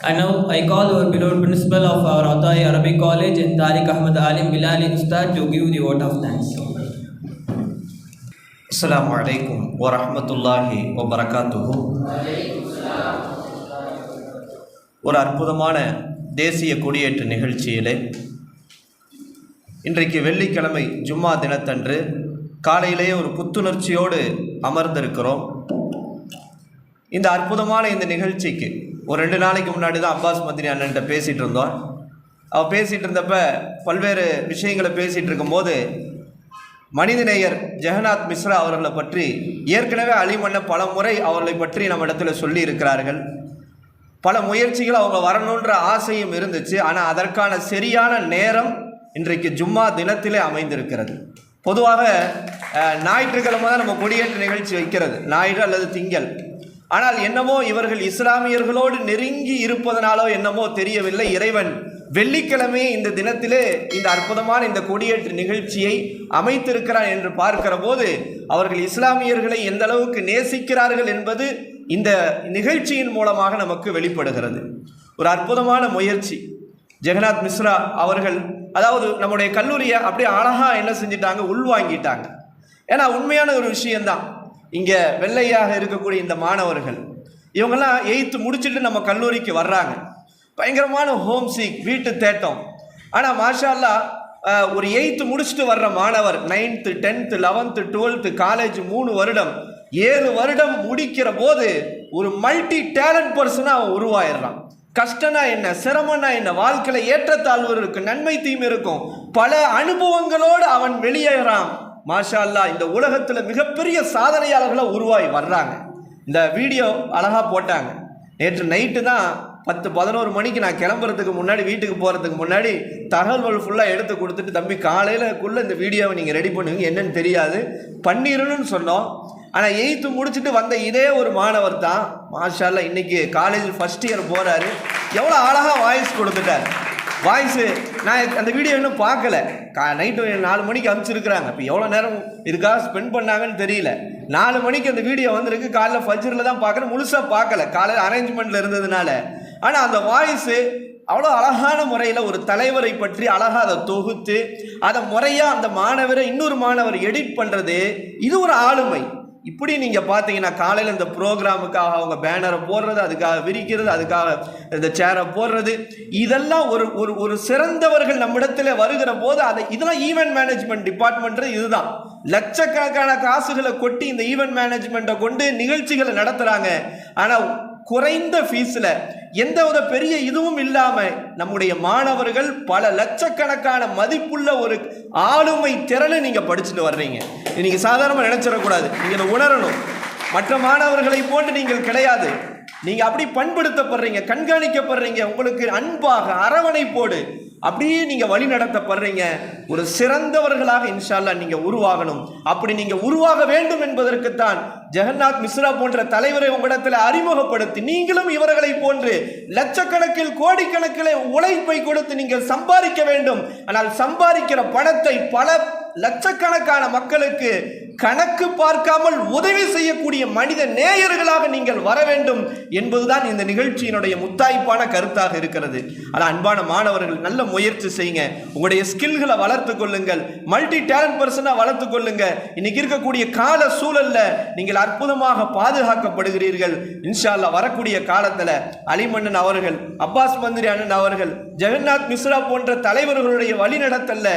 And now I call our beloved principal of our Atai Arabic College and Tariq Ahmad Alim Bilali Ustad to give the vote of thanks. Assalamu alaikum wa rahmatullahi wa barakatuhu. ஒரு அற்புதமான தேசிய கொடியேற்ற நிகழ்ச்சியிலே இன்றைக்கு வெள்ளிக்கிழமை ஜும்மா தினத்தன்று காலையிலேயே ஒரு புத்துணர்ச்சியோடு அமர்ந்திருக்கிறோம் இந்த அற்புதமான இந்த நிகழ்ச்சிக்கு ஒரு ரெண்டு நாளைக்கு முன்னாடி தான் அப்பாஸ் மந்திரி அண்ணன்ட்ட பேசிகிட்டு இருந்தோம். அவள் பேசிகிட்டு இருந்தப்ப பல்வேறு விஷயங்களை பேசிகிட்டு இருக்கும்போது மனிதநேயர் ஜெகநாத் மிஸ்ரா அவர்களை பற்றி ஏற்கனவே அலிமன்ன பல முறை அவர்களை பற்றி நம்ம இடத்துல சொல்லி இருக்கிறார்கள். பல முயற்சிகள் அவங்க வரணுன்ற ஆசையும் இருந்துச்சு. ஆனால் அதற்கான சரியான நேரம் இன்றைக்கு ஜும்மா தினத்திலே அமைந்திருக்கிறது. பொதுவாக ஞாயிற்றுக்கிழமை தான் நம்ம கொடியேற்ற நிகழ்ச்சி வைக்கிறது. ஞாயிறு அல்லது திங்கள். ஆனால் என்னமோ இவர்கள் இஸ்லாமியர்களோடு நெருங்கி இருப்பதனாலோ என்னமோ தெரியவில்லை. இறைவன் வெள்ளிக்கிழமை இந்த தினத்திலே இந்த அற்புதமான இந்த கொடியேற்று நிகழ்ச்சியை அமைத்திருக்கிறான் என்று பார்க்கிற போது அவர்கள் இஸ்லாமியர்களை எந்த அளவுக்கு நேசிக்கிறார்கள் என்பது இந்த நிகழ்ச்சியின் மூலமாக நமக்கு வெளிப்படுகிறது. ஒரு அற்புதமான முயற்சி. ஜெகநாத் மிஸ்ரா அவர்கள் அதாவது நம்முடைய கல்லூரியை அப்படியே அழகாக என்ன செஞ்சிட்டாங்க? உள்வாங்கிட்டாங்க. ஏன்னா உண்மையான ஒரு விஷயம்தான். இங்கே வெள்ளையாக இருக்கக்கூடிய இந்த மாணவர்கள் இவங்கெல்லாம் எயித்து முடிச்சுட்டு நம்ம கல்லூரிக்கு வர்றாங்க. பயங்கரமான ஹோம் சீக் வீட்டு தேட்டம். ஆனால் மாஷால்லா ஒரு எயித்து முடிச்சுட்டு வர்ற மாணவர் ninth tenth eleventh twelfth college மூணு வருடம் ஏழு வருடம் முடிக்கிற போது ஒரு மல்டி டேலண்ட் பர்சனாக அவன் உருவாயிடுறான். கஷ்டம்னா என்ன? சிரமம்னா என்ன? வாழ்க்கையில் ஏற்றத்தாழ்வு இருக்கும் நன்மை தீமை இருக்கும். பல அனுபவங்களோடு அவன் வெளியேறான். மாஷா அல்லா இந்த உலகத்தில் மிகப்பெரிய சாதனையாளர்களாக உருவாகி வர்றாங்க. இந்த வீடியோ அழகாக போட்டாங்க. நேற்று நைட்டு தான் பத்து பதினோரு மணிக்கு நான் கிளம்புறதுக்கு முன்னாடி வீட்டுக்கு போகிறதுக்கு முன்னாடி தகவல்கள் ஃபுல்லாக எடுத்து கொடுத்துட்டு தம்பி காலையிலக்குள்ளே இந்த வீடியோவை நீங்கள் ரெடி பண்ணுவீங்க என்னன்னு தெரியாது. பண்ணிடணும்னு சொன்னோம். ஆனால் எயித்து முடிச்சுட்டு வந்த இதே ஒரு மாணவர் தான் மாஷால்லா இன்றைக்கி காலேஜ் ஃபஸ்ட் இயர் போகிறாரு எவ்வளோ அழகாக வாய்ஸ் கொடுத்துட்டார். வாய்ஸு நான் அந்த வீடியோ இன்னும் பார்க்கல. கா நைட்டு நாலு மணிக்கு அனுப்பிச்சிருக்கிறாங்க இப்போ எவ்வளோ நேரம் இதுக்காக ஸ்பெண்ட் பண்ணாங்கன்னு தெரியல. நாலு மணிக்கு அந்த வீடியோ வந்திருக்கு. காலைல ஃபஜ்ரில் தான் பார்க்குறேன். முழுசாக பார்க்கல. காலையில் அரேஞ்ச்மெண்ட்டில் இருந்ததுனால. ஆனால் அந்த வாய்ஸு அவ்வளோ அழகான முறையில் ஒரு தலைவரை பற்றி அழகாக அதை தொகுத்து அதை முறையாக அந்த மாணவரை இன்னொரு மாணவர் எடிட் பண்ணுறது இது ஒரு ஆளுமை. இப்படி நீங்கள் பார்த்தீங்கன்னா காலையில் இந்த ப்ரோக்ராமுக்காக அவங்க பேனரை போடுறது அதுக்காக விரிக்கிறது அதுக்காக இந்த சேரை போடுறது இதெல்லாம் ஒரு ஒரு ஒரு சிறந்தவர்கள் நம்மிடத்தில் வருகிற போது அதை இதெல்லாம் ஈவெண்ட் மேனேஜ்மெண்ட் டிபார்ட்மெண்ட் இதுதான். லட்சக்கணக்கான காசுகளை கொட்டி இந்த ஈவெண்ட் மேனேஜ்மெண்ட்டை கொண்டு நிகழ்ச்சிகளை நடத்துகிறாங்க ஆனால் குறைந்த ஃபீஸில் எந்த ஒரு பெரிய இதுவும் இல்லாமல் நம்முடைய மாணவர்கள் பல லட்சக்கணக்கான மதிப்புள்ள ஒரு ஆளுமை திறனை நீங்கள் படிச்சுட்டு வர்றீங்க. நீங்கள் சாதாரணமாக நினச்சிடக்கூடாது. நீங்கள் இதை உணரணும். மற்ற மாணவர்களை போன்று நீங்கள் கிடையாது. நீங்கள் அப்படி பண்படுத்தப்படுறீங்க கண்காணிக்கப்படுறீங்க. உங்களுக்கு அன்பாக அரவணைப்போடு அப்படியே நீங்கள் வழி நடத்தப்படுறீங்க. ஒரு சிறந்தவர்களாக இன்ஷால்லா நீங்கள் உருவாகணும். அப்படி நீங்கள் உருவாக வேண்டும் என்பதற்குத்தான் ஜெகநாத் மிஸ்ரா போன்ற தலைவரை உங்களிடத்தில் அறிமுகப்படுத்தி நீங்களும் இவர்களை போன்று லட்சக்கணக்கில் கோடிக்கணக்கில் உழைப்பை கொடுத்து நீங்கள் சம்பாதிக்க வேண்டும். ஆனால் சம்பாதிக்கிற பணத்தை பல லட்சக்கணக்கான மக்களுக்கு கணக்கு பார்க்காமல் உதவி செய்யக்கூடிய மனித நேயர்களாக நீங்கள் வர வேண்டும் என்பதுதான் இந்த நிகழ்ச்சியினுடைய முத்தாய்ப்பான கருத்தாக இருக்கிறது. ஆனால் அன்பான மாணவர்கள் நல்ல முயற்சி செய்யுங்க. உங்களுடைய ஸ்கில்களை வளர்த்து கொள்ளுங்கள். மல்டி டேலண்ட் பர்சனாக வளர்த்து கொள்ளுங்க இன்னைக்கு இருக்கக்கூடிய கால சூழல்ல நீங்கள் அற்புதமாக பாதுகாக்கப்படுகிறீர்கள். இன்ஷால்லா வரக்கூடிய காலத்தில் அலிமன்னன் அவர்கள் அப்பாஸ் மந்திரி அண்ணன் அவர்கள் ஜெகநாத் மிஸ்ரா போன்ற தலைவர்களுடைய வழிநடத்தல்ல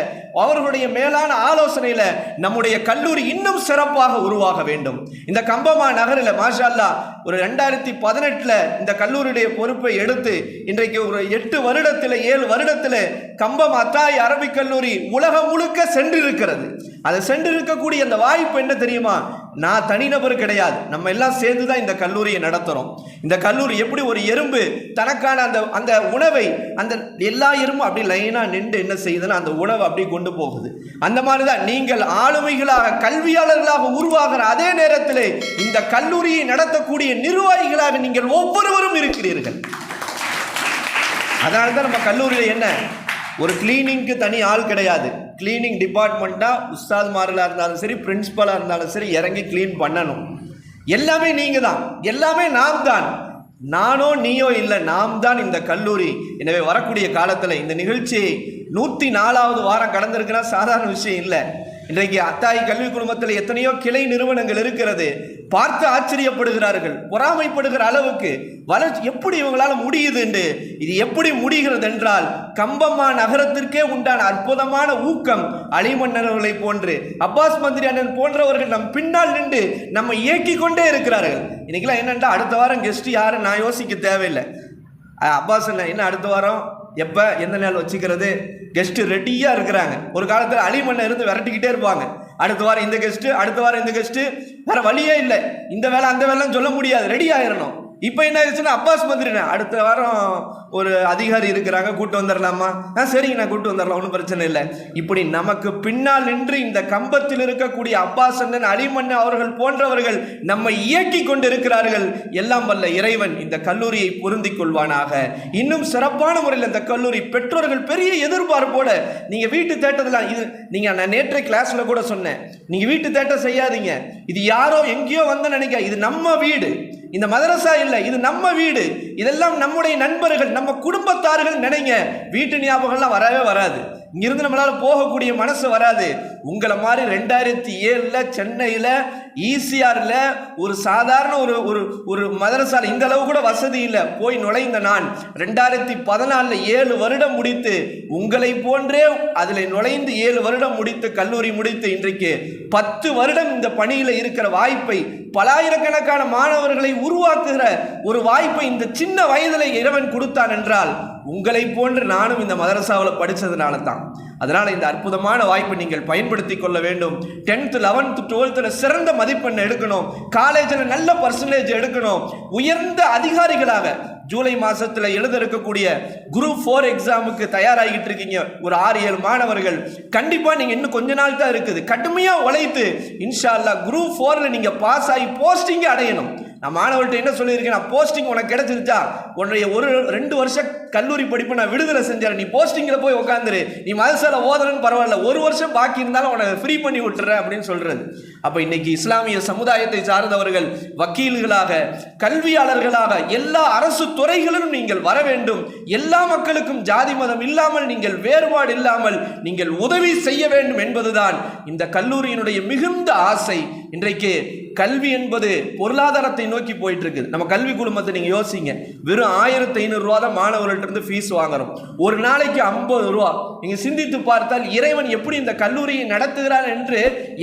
அவர்களுடைய மேலான ஆலோசனையில நம்முடைய கல்லூரி இன்னும் இன்னும் சிறப்பாக உருவாக வேண்டும். இந்த கம்பமா நகரில் மாஷால்லா ஒரு ரெண்டாயிரத்தி பதினெட்டில் இந்த கல்லூரியுடைய பொறுப்பை எடுத்து இன்றைக்கு ஒரு எட்டு வருடத்தில் ஏழு வருடத்தில் கம்பம் அத்தாய் அரபிக் கல்லூரி உலகம் முழுக்க சென்றிருக்கிறது. அதை சென்றிருக்கக்கூடிய அந்த வாய்ப்பு என்ன தெரியுமா? நான் தனிநபர் கிடையாது. நம்ம எல்லாம் சேர்ந்து தான் இந்த கல்லூரியை நடத்துகிறோம் இந்த கல்லூரி எப்படி ஒரு எறும்பு தனக்கான அந்த அந்த உணவை அந்த எல்லா எறும்பும் அப்படி லைனாக நின்று என்ன செய்யுதுன்னா அந்த உணவை அப்படி கொண்டு போகுது. அந்த மாதிரி தான் நீங்கள் ஆளுமைகளாக கல்வியாக கல்வியாளர்களாக உருவாகிற அதே நேரத்தில் இந்த கல்லூரியை நடத்தக்கூடிய நிர்வாகிகளாக நீங்கள் ஒவ்வொருவரும் இருக்கிறீர்கள். அதனால தான் நம்ம கல்லூரியில் என்ன? ஒரு கிளீனிங்க்கு தனி ஆள் கிடையாது. கிளீனிங் டிபார்ட்மெண்ட்டாக உஸ்தாத்மார்களாக இருந்தாலும் சரி பிரின்ஸிபலாக இருந்தாலும் சரி இறங்கி க்ளீன் பண்ணணும். எல்லாமே நீங்கள் தான். எல்லாமே நாம் தான். நானோ நீயோ இல்லை நாம் தான் இந்த கல்லூரி. எனவே வரக்கூடிய காலத்தில் இந்த நிகழ்ச்சியை நூற்றி நாலாவது வாரம் கடந்திருக்குன்னா சாதாரண விஷயம் இல்லை. இன்றைக்கு அத்தாய் கல்வி குடும்பத்தில் எத்தனையோ கிளை நிறுவனங்கள் இருக்கிறது. பார்த்து ஆச்சரியப்படுகிறார்கள். பொறாமைப்படுகிற அளவுக்கு வளர்ச்சி எப்படி இவங்களால் முடியுது என்று. இது எப்படி முடிகிறது என்றால் கம்பம்மா நகரத்திற்கே உண்டான அற்புதமான ஊக்கம் அலிமன்னர்களை போன்று அப்பாஸ் மந்திரி அண்ணன் போன்றவர்கள் நம் பின்னால் நின்று நம்ம இயக்கி கொண்டே இருக்கிறார்கள். இன்னைக்கெல்லாம் என்னென்றா அடுத்த வாரம் கெஸ்ட் யாரும் நான் யோசிக்க தேவையில்லை. அப்பாஸ் அண்ணன் என்ன அடுத்த வாரம்? எப்போ எந்த நாள் வச்சுக்கிறது? கெஸ்ட்டு ரெடியாக இருக்கிறாங்க. ஒரு காலத்தில் அலிமண்ணை இருந்து விரட்டிக்கிட்டே இருப்பாங்க. அடுத்த வாரம் இந்த கெஸ்ட்டு அடுத்த வாரம் இந்த கெஸ்ட்டு வேறு வழியே இல்லை. இந்த வேலை அந்த வேலைன்னு சொல்ல முடியாது. ரெடி ஆகிடணும் இப்போ என்ன ஆயிடுச்சுன்னா அப்பாஸ் மந்திரிண்ணே அடுத்த வாரம் ஒரு அதிகாரி இருக்கிறாங்க கூட்டு வந்துடலாமா ஆ சரிங்க நான் கூட்டு வந்துடலாம் ஒன்றும் பிரச்சனை இல்லை. இப்படி நமக்கு பின்னால் நின்று இந்த கம்பத்தில் இருக்கக்கூடிய அப்பாஸ் அண்ணன் அலிமண்ணன் அவர்கள் போன்றவர்கள் நம்மை இயக்கி கொண்டு இருக்கிறார்கள் எல்லாம் வல்ல இறைவன் இந்த கல்லூரியை பொருந்திக் கொள்வானாக. இன்னும் சிறப்பான முறையில் இந்த கல்லூரி பெற்றோர்கள் பெரிய எதிர்பார்ப்போட நீங்கள் வீட்டு தேட்டத்தில் இது நீங்கள் நான் நேற்றை கிளாஸில் கூட சொன்னேன். நீங்கள் வீட்டு தேட்டம் செய்யாதீங்க. இது யாரோ எங்கேயோ வந்து நினைக்க இது நம்ம வீடு. இந்த மதரசா இல்லை இது நம்ம வீடு. இதெல்லாம் நம்முடைய நண்பர்கள் நம்ம குடும்பத்தார்கள் நினைங்க. வீட்டு ஞாபகம்லாம் வரவே வராது. இங்கிருந்து நம்மளால் போகக்கூடிய மனசு வராது. உங்களை மாதிரி ரெண்டாயிரத்தி ஏழில் சென்னையில் ஈசிஆரில் ஒரு சாதாரண ஒரு ஒரு ஒரு மதரசால் இந்த அளவு கூட வசதி இல்லை. போய் நுழைந்த நான் ரெண்டாயிரத்தி பதினாலில் ஏழு வருடம் முடித்து உங்களை போன்றே அதில் நுழைந்து ஏழு வருடம் முடித்து கல்லூரி முடித்து இன்றைக்கு பத்து வருடம் இந்த பணியில் இருக்கிற வாய்ப்பை பலாயிரக்கணக்கான மாணவர்களை உருவாக்குகிற ஒரு வாய்ப்பை இந்த சின்ன வயதில் இறைவன் கொடுத்தான் என்றால் உங்களை போன்று நானும் இந்த மதரசாவில் படித்ததுனால தான் அதனால் இந்த அற்புதமான வாய்ப்பை நீங்கள் பயன்படுத்தி கொள்ள வேண்டும். டென்த்து லெவன்த்து டுவெல்த்தில் சிறந்த மதிப்பெண் எடுக்கணும். காலேஜில் நல்ல பர்சன்டேஜ் எடுக்கணும். உயர்ந்த அதிகாரிகளாக ஜூலை மாதத்தில் எழுத இருக்கக்கூடிய குரூப் ஃபோர் எக்ஸாமுக்கு தயாராகிட்டு இருக்கீங்க. ஒரு ஆறு ஏழு மாணவர்கள். கண்டிப்பாக நீங்கள் இன்னும் கொஞ்ச நாள் தான் இருக்குது. கடுமையாக உழைத்து இன்ஷா அல்லா குரூப் ஃபோரில் நீங்கள் பாஸ் ஆகி போஸ்டிங்கே அடையணும். நான் மாணவர்கிட்ட என்ன சொல்லியிருக்கேன்? நான் போஸ்டிங் உனக்கு கிடைச்சிருச்சா? உன்னுடைய ஒரு ரெண்டு வருஷம் கல்லூரி படிப்பு நான் விடுதலை செஞ்சேன். நீ போஸ்டிங்கில் போய் உட்காந்துரு நீ மதசால ஓதலன்னு பரவாயில்ல. ஒரு வருஷம் பாக்கி இருந்தாலும் உனக்கு ஃப்ரீ பண்ணி விட்டுறேன் அப்படின்னு சொல்றது. அப்போ இன்னைக்கு இஸ்லாமிய சமுதாயத்தை சார்ந்தவர்கள் வக்கீல்களாக கல்வியாளர்களாக எல்லா அரசு துறைகளிலும் நீங்கள் வர வேண்டும். எல்லா மக்களுக்கும் ஜாதி மதம் இல்லாமல் நீங்கள் வேறுபாடு இல்லாமல் நீங்கள் உதவி செய்ய வேண்டும் என்பதுதான் இந்த கல்லூரியினுடைய மிகுந்த ஆசை. இன்றைக்கு கல்வி என்பது பொருளாதாரத்தை நோக்கி போயிட்டு இருக்குது நம்ம கல்வி குடும்பத்தை நீங்க யோசிங்க. வெறும் ஆயிரத்தி ஐநூறு ரூபா தான் மாணவர்கள்ட்ட இருந்து ஃபீஸ் வாங்குறோம். ஒரு நாளைக்கு ஐம்பது ரூபா. நீங்க சிந்தித்து பார்த்தால் இறைவன் எப்படி இந்த கல்லூரியை நடத்துகிறார் என்று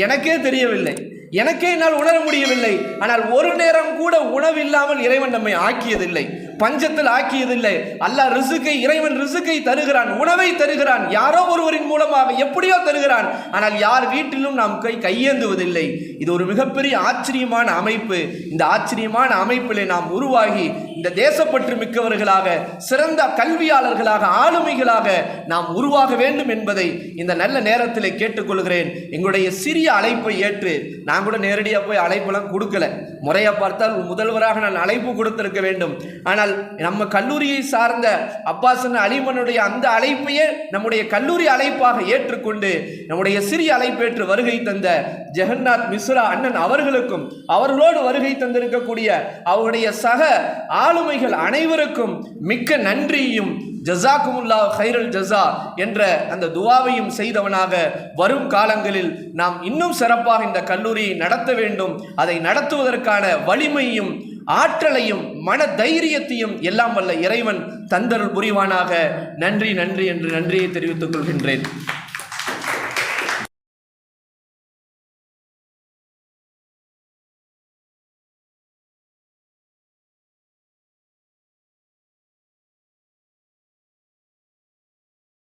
எனக்கே தெரியவில்லை. எனக்கே என்னால் உணர முடியவில்லை. ஆனால் ஒரு நேரம் கூட உணவு இல்லாமல் இறைவன் நம்மை ஆக்கியதில்லை. பஞ்சத்தில் ஆக்கியதில்லை. அல்லாஹ் ரிசுக்கை இறைவன் ரிசுக்கை தருகிறான் உணவை தருகிறான் யாரோ ஒருவரின் மூலமாக எப்படியோ தருகிறான். ஆனால் யார் வீட்டிலும் நாம் கை கையேந்துவதில்லை. இது ஒரு மிகப்பெரிய ஆச்சரியமான அமைப்பு. இந்த ஆச்சரியமான அமைப்பிலே நாம் உருவாகி இந்த தேசப்பற்று மிக்கவர்களாக சிறந்த கல்வியாளர்களாக ஆளுமைகளாக நாம் உருவாக வேண்டும் என்பதை இந்த நல்ல நேரத்தில் கேட்டுக்கொள்கிறேன். எங்களுடைய சிறிய அழைப்பை ஏற்று நான் கூட நேரடியாக போய் அழைப்பெல்லாம் கொடுக்கல. முறையை பார்த்தால் முதல்வராக நான் அழைப்பு கொடுத்திருக்க வேண்டும். ஆனால் நம்ம கல்லூரியை சார்ந்த அப்பாசன் அலிமனுடைய அந்த அழைப்பையே நம்முடைய கல்லூரி அழைப்பாக ஏற்றுக்கொண்டு நம்முடைய சிறிய அழைப்பேற்று வருகை தந்த ஜெகநாத் மிஸ்ரா அண்ணன் அவர்களுக்கும் அவர்களோடு வருகை தந்திருக்கக்கூடிய அவருடைய சக ஆளுமைகள் அனைவருக்கும் மிக்க நன்றியும் ஜசாக்குமுல்லா ஹைரல் ஜஸா என்ற அந்த துவாவையும் செய்தவனாக வரும் காலங்களில் நாம் இன்னும் சிறப்பாக இந்த கல்லூரியை நடத்த வேண்டும். அதை நடத்துவதற்கான வலிமையும் ஆற்றலையும் மன தைரியத்தையும் எல்லாம் வல்ல இறைவன் தந்தருள் புரிவானாக. நன்றி நன்றி என்று நன்றியை தெரிவித்துக் கொள்கின்றேன்.